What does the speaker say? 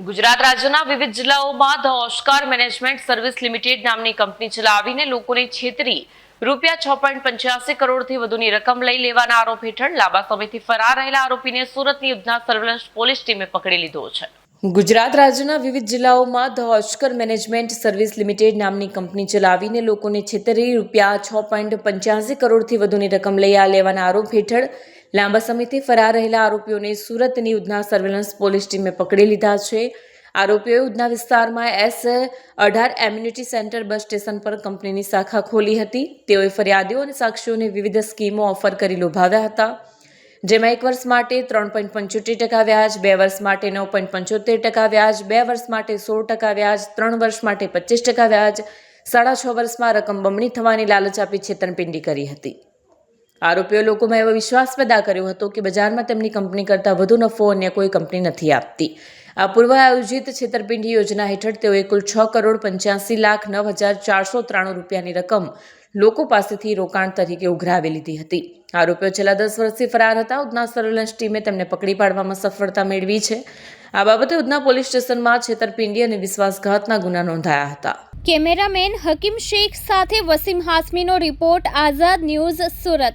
ગુજરાત રાજ્યના વિવિધ જિલ્લાઓમાં the Oscar management service limited નામની કંપની ચલાવીને લોકોને છેતરી. રૂપિયા છ પોઈન્ટ પંચ્યાસી કરોડથી વધુની રકમ લઈ લેવાના આરોપ હેઠળ લાંબા સમયથી ફરાર રહેલા આરોપીને સુરતની ઉધના સર્વેલન્સ પોલીસ ટીમે પકડી લીધો છે. ગુજરાત રાજ્યના વિવિધ જિલ્લાઓમાં the Oscar management service limited નામની કંપની ચલાવીને લોકોને છેતરી રૂપિયા છ પોઈન્ટ પંચ્યાસી કરોડથી વધુની રકમ લઈ આ લેવાના આરોપ હેઠળ લાંબા સમયથી ફરાર રહેલા આરોપીઓને સુરતની ઉધના સર્વેલન્સ પોલીસ ટીમે પકડી લીધા છે. આરોપીઓએ ઉધના વિસ્તારમાં એસ અઢાર એમ્યુનિટી સેન્ટર બસ સ્ટેશન પર કંપનીની શાખા ખોલી હતી. તેઓએ ફરિયાદીઓ અને સાક્ષીઓને વિવિધ સ્કીમો ઓફર કરી લોભાવ્યા હતા. જેમાં એક વર્ષ માટે ત્રણ પોઈન્ટ પંચોતેર ટકા વ્યાજ, બે વર્ષ માટે નવ પોઈન્ટ પંચોતેર ટકા વ્યાજ, બે વર્ષ માટે સોળ ટકા વ્યાજ, ત્રણ વર્ષ માટે પચીસ ટકા વ્યાજ, સાડા છ વર્ષમાં રકમ બમણી થવાની લાલચ આપી છેતરપિંડી કરી હતી. આરોપીઓ લોકોમાં એવો વિશ્વાસ પેદા કર્યો હતો કે બજારમાં તેમની કંપની કરતાં વધુ નફો અન્ય કોઈ કંપની નથી આપતી. આ પૂર્વ આયોજિત છેતરપિંડી યોજના હેઠળ તેઓએ કુલ છ કરોડ પંચ્યાસી લાખ નવ હજાર ચારસો ત્રાણું રૂપિયાની રકમ લોકો પાસેથી રોકાણ તરીકે ઉઘરાવી લીધી હતી. આરોપીઓ છેલ્લા દસ વર્ષથી ફરાર હતા. ઉધના સર્વેલન્સ ટીમે તેમને પકડી પાડવામાં સફળતા મેળવી છે. આ બાબતે ઉધના પોલીસ સ્ટેશનમાં છેતરપિંડી અને વિશ્વાસઘાતના ગુના નોંધાયા હતા. કેમેરામેન હકીમ શેખ સાથે વસીમ હાસમીનો રિપોર્ટ આઝાદ ન્યૂઝ સુરત.